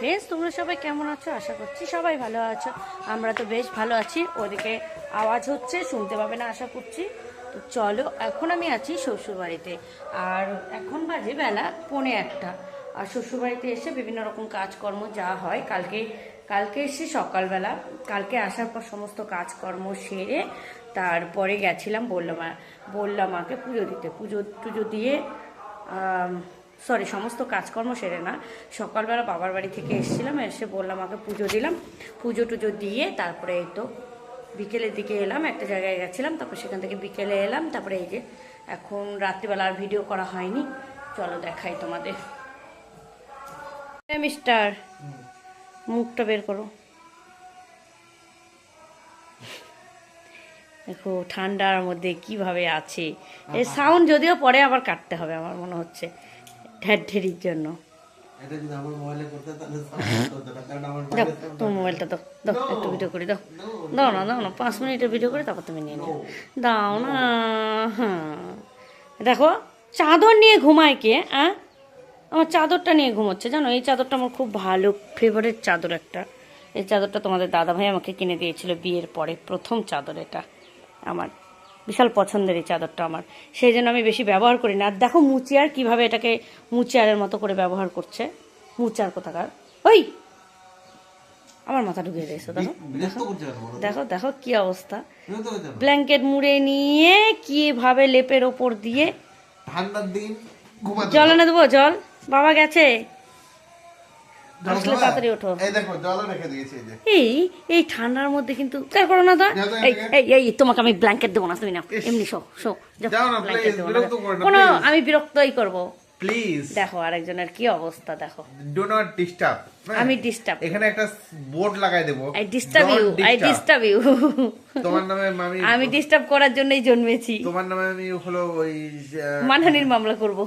Friends তোমরা সবাই কেমন আছো? আশা করছি সবাই ভালো আছো। আমরা তো বেশ ভালো আছি। ওদিকে আওয়াজ হচ্ছে, শুনতে পাবে না, আশা করছি। তো চলো, এখন আমি আছি শ্বশুরবাড়িতে। আর এখন বাজে বেলা পৌনে একটা। আর শ্বশুরবাড়িতে এসে বিভিন্ন রকম কাজকর্ম যা হয়, কালকে কালকে এসে সকালবেলা, কালকে আসার পর সমস্ত কাজকর্ম সেরে তারপরে গেছিলাম বললাম বললাম মাকে পুজো দিতে। পুজো, টুজো দিয়ে সরি সমস্ত কাজকর্ম সেরে না। সকালবেলা বাবার বাড়ি থেকে এসেছিলাম এসে বললাম আমাকে পুজো দিলাম। পুজো টুজো দিয়ে তারপরে এই তো বিকেলের দিকে এলাম একটা জায়গায় গেছিলাম তারপর সেখান থেকে বিকেলে এলাম তারপরে এই যে এখন রাত্রিবেলা আর ভিডিও করা হয়নি। চলো দেখাই তোমাদের। মিস্টার মুখটা বের করো। দেখো ঠান্ডার মধ্যে কীভাবে আছে। এই সাউন্ড যদিও পরে আবার কাটতে হবে আমার মনে হচ্ছে। ঢেরির জন্য। মোবাইলে তোমার মোবাইলটা দাও দাও একটু ভিডিও করে দাও। দাও না দাও না পাঁচ মিনিটের ভিডিও করে তারপর তুমি নিয়ে নিও। দাও না হ্যাঁ। দেখো চাদর নিয়ে ঘুমায় কে হ্যাঁ আমার চাদরটা নিয়ে ঘুমোচ্ছে জানো? এই চাদরটা আমার খুব ভালো ফেভারিট চাদর একটা। এই চাদরটা তোমাদের দাদাভাই আমাকে কিনে দিয়েছিল বিয়ের পরে প্রথম চাদর এটা আমার। বিশাল পছন্দের এই চাদরটা আমার। সেই জন্য আমি বেশি ব্যবহার করি না। আর দেখো মুচিয়ার কীভাবে এটাকে মুচিয়ারের মতো করে ব্যবহার করছে। মুচার কোথাকার? ওই! আমার মাথা ঢুকিয়ে দিয়েছে দেখো? দেখো দেখো কি অবস্থা? ব্ল্যাঙ্কেট মুড়ে নিয়ে কীভাবে লেপের ওপর দিয়ে ঠান্ডার দিন জল এনে দেবো জল। বাবা গেছে। আসলে তাড়াতাড়ি ওঠো। এই দেখো জলও রেখে দিয়েছি এই যে এই এই ঠান্ডার মধ্যে কিন্তু কার করো না দা এই এই এই তোমাকে আমি ব্ল্যাঙ্কেট দেবো না তুমি না এমনি শো শো যাও, যাও না, ব্ল্যাঙ্কেট দেবো না বিরক্ত করো কোনো আমি বিরক্তই করব। প্লিজ দেখো আরেকজনের কি অবস্থা দেখো। ডু নট ডিস্টার্ব আমি ডিস্টার্ব এখানে একটা বোর্ড লাগাই দেবো। I disturb you I disturb you তোমার নামে আমি আমি ডিস্টার্ব করার জন্যই জন্মেছি। তোমার নামে আমি হলো ওই মানহানির মামলা করব।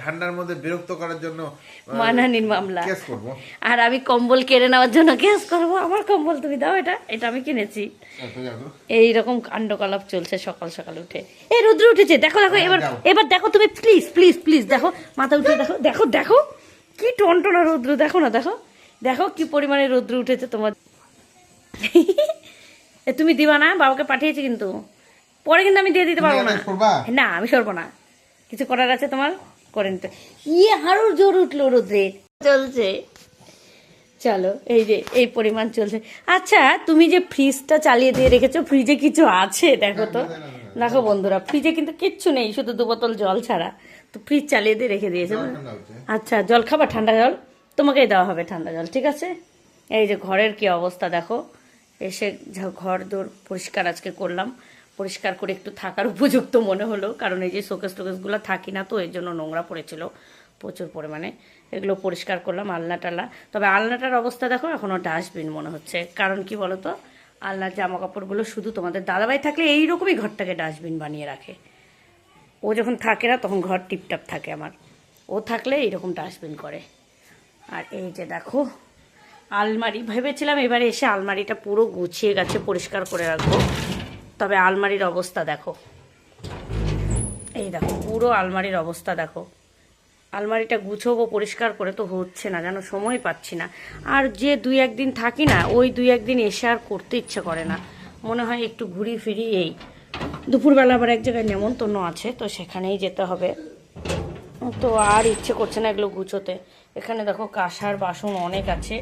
ঠান্ডার মধ্যে বিরক্ত করার জন্য মানহানির মামলা। কেস করব। আর আমি কম্বল কেড়ে নেওয়ার জন্য কেস করব। আমার কম্বল তুমি দাও এটা এটা আমি কিনেছি। তো। এইরকম কাণ্ডকলাপ চলছে সকাল সকাল উঠে। এই রুদ্র উঠেছে। দেখো দেখো হ্যাঁ, এবার এবার দেখো তুমি প্লিজ প্লিজ প্লিজ দেখো মাথা উঠে দেখো দেখো দেখো কি টনটনা রৌদ্র দেখো না দেখো দেখো কি পরিমাণে রৌদ্র উঠেছে তোমার। এ, তুমি দিবা না বাবাকে পাঠিয়েছি কিন্তু। পরে কিন্তু আমি দিয়ে দিতে পারব না। না আমি সরবো না। কিছু করার আছে তোমার? করে নিতে ইয়ে আরও জোর উঠল রৌদ্রের চলছে। চলো এই যে এই পরিমাণ চলছে। আচ্ছা তুমি যে ফ্রিজটা চালিয়ে দিয়ে রেখেছো ফ্রিজে কিছু আছে? দেখো তো। দেখো বন্ধুরা ফ্রিজে কিন্তু কিচ্ছু নেই শুধু দু বোতল জল ছাড়া। তো ফ্রিজ চালিয়ে দিয়ে রেখে দিয়েছে। আচ্ছা জল খাবার ঠান্ডা জল? তোমাকেই দেওয়া হবে ঠান্ডা জল ঠিক আছে? এই যে ঘরের কি অবস্থা দেখো। এসে যা- ঘর দোর পরিষ্কার আজকে করলাম। পরিষ্কার করে একটু থাকার উপযুক্ত মনে হলো। কারণ এই যে শোকেস টোকেসগুলো থাকি না তো, এর জন্য নোংরা পড়েছিল প্রচুর পরিমাণে। এগুলো পরিষ্কার করলাম, আলনা টালনা তবে আলনাটার অবস্থা দেখো এখনও ডাস্টবিন মনে হচ্ছে। কারণ কি বলতো? আলনার জামা কাপড়গুলো শুধু তোমাদের দাদাভাই থাকলে এইরকমই ঘরটাকে ডাস্টবিন বানিয়ে রাখে। ও যখন থাকে না, তখন ঘর টিপটাপ থাকে আমার। ও থাকলে এইরকম ডাস্টবিন করে। আর এই যে দেখো, আলমারি। ভেবেছিলাম এবারে এসে আলমারিটা পুরো গুছিয়ে গেছে, পরিষ্কার করে রাখব। তবে আলমারির অবস্থা দেখো। এই দেখো, পুরো আলমারির অবস্থা দেখো। আলমারিটা গুছোবো পরিষ্কার করে তো হচ্ছে না, যেন সময় পাচ্ছি না। আর যে দুই একদিন থাকি না, ওই দুই একদিন এসে আর করতে ইচ্ছে করে না। মনে হয় একটু ঘুরি ফিরি এই। দুপুরবেলা আবার এক জায়গায় নেমন্তন্ন আছে, তো সেখানেই যেতে হবে। তো আর ইচ্ছে করছে না এগুলো গুছোতে। এখানে দেখো কাঁসার বাসন অনেক আছে।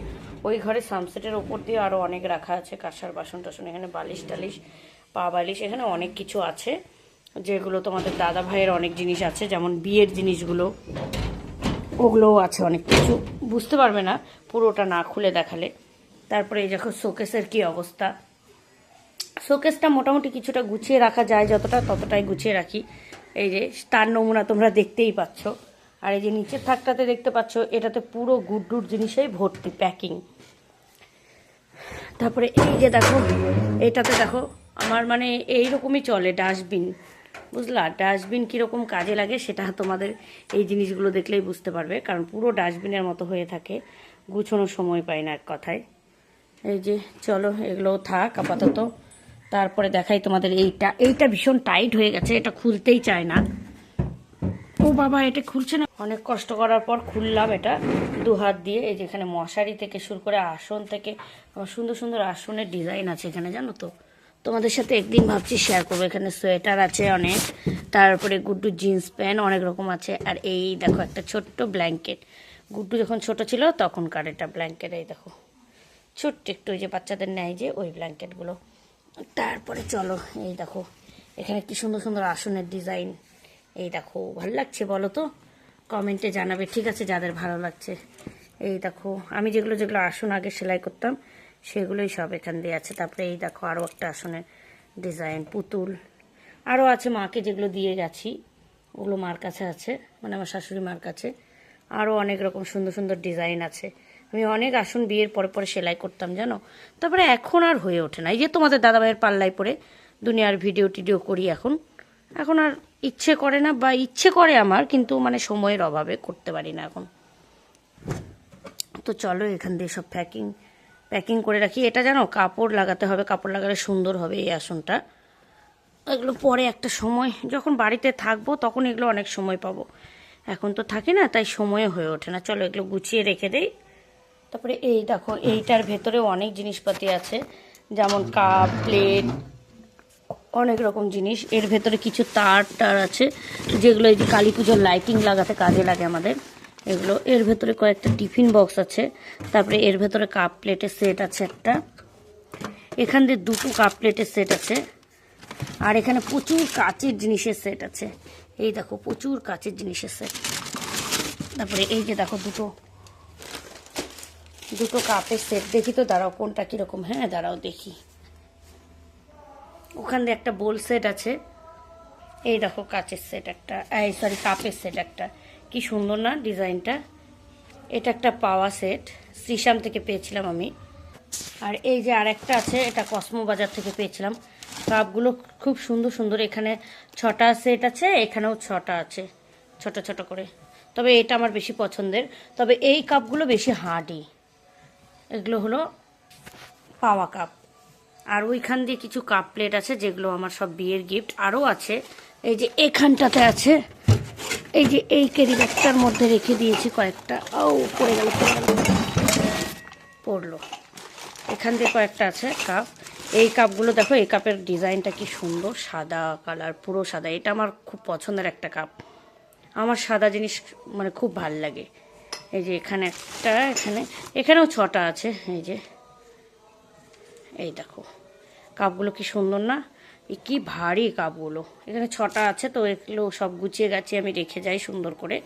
ওই ঘরে সানসেটের ওপর দিয়ে আরও অনেক রাখা আছে, কাঁসার বাসন টাসন এখানে বালিশ টালিশ পা বালিশ এখানে অনেক কিছু আছে, যেগুলো তোমাদের দাদা ভাইয়ের অনেক জিনিস আছে, যেমন বিয়ের জিনিসগুলো, ওগুলোও আছে অনেক কিছু। বুঝতে পারবে না পুরোটা না খুলে দেখালে। তারপরে এই দেখো শোকেসের কি অবস্থা। শোকেসটা মোটামুটি কিছুটা গুছিয়ে রাখা যায়, যতটা ততটাই গুছিয়ে রাখি। এই যে তার নমুনা তোমরা দেখতেই পাচ্ছ। আর এই যে নিচের থাকটাতে দেখতে পাচ্ছ, এটাতে পুরো গুড্ডুর জিনিসেই ভর্তি প্যাকিং। তারপরে এই যে দেখো, এটাতে দেখো আমার মানে এই রকমই চলে ডাস্টবিন। বুঝলা? ডাস্টবিন কীরকম কাজে লাগে সেটা তোমাদের এই জিনিসগুলো দেখলেই বুঝতে পারবে, কারণ পুরো ডাস্টবিনের মতো হয়ে থাকে গুছোনোর সময় পাই না এক কথায়। এই যে, চলো এগুলো থাক, আপাতত। তারপরে দেখাই তোমাদের এইটা। এইটা ভীষণ টাইট হয়ে গেছে, এটা খুলতেই চায় না। ও বাবা, এটা খুলছে না। অনেক কষ্ট করার পর খুললাম এটা দু হাত দিয়ে, এই যেখানে মশারি থেকে শুরু করে আসন থেকে সুন্দর সুন্দর আসনের ডিজাইন আছে এখানে, জানো তো? তোমাদের সাথে একদিন ভাবছি শেয়ার করব। এখানে সোয়েটার আছে অনেক, তারপরে গুড্ডু জিন্স প্যান্ট অনেক রকম আছে, আর এই দেখো একটা ছোট্ট ব্ল্যাঙ্কেট গুড্ডু যখন ছোট ছিল তখনকার এটা ব্ল্যাঙ্কেট এই দেখো। ছোট্ট একটু ওই যে বাচ্চাদের নেয় যে ওই ব্ল্যাঙ্কেটগুলো তারপরে চলো, এই দেখো, এখানে কি সুন্দর সুন্দর আসনের ডিজাইন এই দেখো, ভালো লাগছে বলো তো? কমেন্টে জানাবে, ঠিক আছে, যাদের ভালো লাগছে। এই দেখো, আমি যেগুলো যেগুলো আসন আগে সেলাই করতাম সেগুলোই সব এখান দিয়ে আছে। তারপরে এই দেখো আরও একটা আসনের ডিজাইন পুতুল। আরও আছে মাকে যেগুলো দিয়ে গেছি, ওগুলো মার কাছে আছে মানে আমার শাশুড়ি মার কাছে। আরও অনেক রকম সুন্দর সুন্দর ডিজাইন আছে। আমি অনেক আসন বিয়ের পরে পরে সেলাই করতাম, জানো? তারপরে এখন আর হয়ে ওঠে না। এই যে তোমাদের দাদাভাইয়ের পাল্লায় পরে দুনিয়ার ভিডিও টিডিও করি এখন। এখন আর ইচ্ছে করে না, বা ইচ্ছে করে আমার, কিন্তু মানে সময়ের অভাবে করতে পারি না এখন। তো চলো এখান দিয়ে সব প্যাকিং প্যাকিং করে রাখি। এটা জানো, কাপড় লাগাতে হবে, কাপড় লাগালে সুন্দর হবে এই আসনটা। এগুলো পরে একটা সময়, যখন বাড়িতে থাকব তখন এগুলো অনেক সময় পাবো। এখন তো থাকি না, তাই সময় হয়ে ওঠে না। চলো এগুলো গুছিয়ে রেখে দেই। তারপরে এই দেখো, এইটার ভেতরে অনেক জিনিসপাতি আছে। যেমন কাপ, প্লেট, অনেক রকম জিনিস। এর ভেতরে কিছু তার টার আছে, যেগুলো এই যে কালী পুজোর লাইটিং লাগাতে কাজে লাগে আমাদের। এগুলো। এর ভেতরে কয়েকটা টিফিন বক্স আছে, তারপরে এর ভেতরে কাপ প্লেটের সেট আছে একটা। এখান দিয়ে দুটো কাপ প্লেটের সেট আছে, আর এখানে প্রচুর কাচের জিনিসের সেট আছে। এই দেখো, প্রচুর কাচের জিনিসের সেট। তারপরে এই যে দেখো দুটো দুটো কাপের সেট। দেখি তো, দাঁড়াও, কোনটা কীরকম? হ্যাঁ দাঁড়াও, দেখি। ওখান দিয়ে একটা বোল সেট আছে। এই দেখো, কাচের সেট একটা, এই সরি কাপের সেট একটা। কি সুন্দর না ডিজাইনটা। এটা একটা পাওয়া সেট শ্রীশাম থেকে পেয়েছিলাম আমি। আর এই যে আরেকটা আছে, এটা কসমো বাজার থেকে পেয়েছিলাম। কাপগুলো খুব সুন্দর সুন্দর, এখানে ছটা সেট আছে, এখানেও ছটা আছে, ছোট ছোট করে। তবে এটা আমার বেশি পছন্দের। তবে এই কাপগুলো বেশি হার্ডি। এগুলো হলো পাওয়া কাপ। আর ওইখান দিয়ে কিছু কাপ প্লেট আছে, যেগুলো আমার সব বিয়ের গিফট। আরও আছে। এই যে এখানটাতে আছে এই যে এই ক্যারি ব্যাগটার মধ্যে রেখে দিয়েছি কয়েকটা। ও পড়ে গেল, পড়ে পড়ল। এখান দিয়ে কয়েকটা আছে কাপ এই কাপগুলো দেখো, এই কাপের ডিজাইনটা কি সুন্দর, সাদা কালার পুরো সাদা। এটা আমার খুব পছন্দের একটা কাপ আমার সাদা জিনিস মানে খুব ভালো লাগে। এই যে এখানে একটা, এখানে, এখানেও ছটা আছে। এই যে, এই দেখো। কাপগুলো কি সুন্দর না? এই কি ভারী কাপগুলো এখানে ছটা আছে তো, এগুলো সব গুছিয়ে গাছিয়ে আমি রেখে যাই সুন্দর করে।